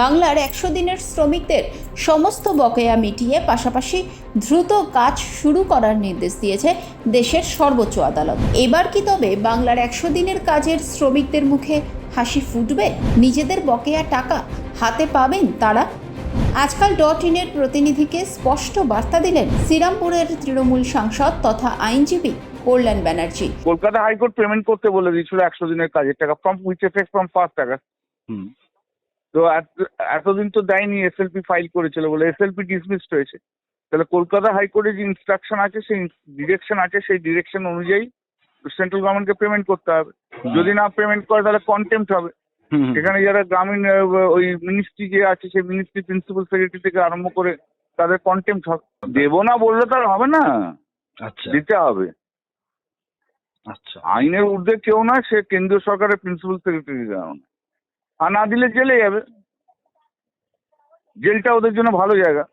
বাংলার একশো দিনের শ্রমিকদের সমস্ত বকেয়া মিটিয়ে পাশাপাশি দ্রুত কাজ শুরু করার নির্দেশ দিয়েছে দেশের সর্বোচ্চ আদালত। এবার কি তবে বাংলার একশো দিনের কাজের শ্রমিকদের মুখে হাসি ফুটবে? নিজেদের বকেয়া টাকা হাতে পাবেন তারা? আজকাল ডট ইনের প্রতিনিধিকে স্পষ্ট বার্তা দিলেন শ্রীরামপুরের তৃণমূল সাংসদ তথা আইনজীবী Kalyan Banerjee. Kolkata high court payment করতে বলে দিয়েছিল একশো দিনের কাজের টাকা from which effect from first টাকা হুম। তো এত- এতদিন তো দেয়নি এসএলপি ফাইল করেছিল বলে। এসএলপি ডিসমিসড হয়েছে। তাহলে কলকাতা হাইকোর্টে যে ইনস্ট্রাকশন আছে সেই ডিরেকশন আছে সেই ডিরেকশন অনুযায়ী সেন্ট্রাল গভর্নমেন্টকে পেমেন্ট করতে হবে। যদি না পেমেন্ট করে তাহলে কন্টেম্প হবে। এখানে যারা গ্রামীণ ওই মিনিস্ট্রি যে আছে সেই মিনিস্ট্রি প্রিন্সিপাল সেক্রেটারি থেকে আরম্ভ করে তাদের কন্টেম্প হবে। দেবো না বললে তো আর হবে না। আচ্ছা। দিতে হবে। আচ্ছা। আইনের ঊর্ধ্বে কেউ নয় সে কেন্দ্রীয় সরকারের প্রিন্সিপাল সেক্রেটারি আর না দিলে জেলে যাবে। জেলটা ওদের জন্য ভালো জায়গা।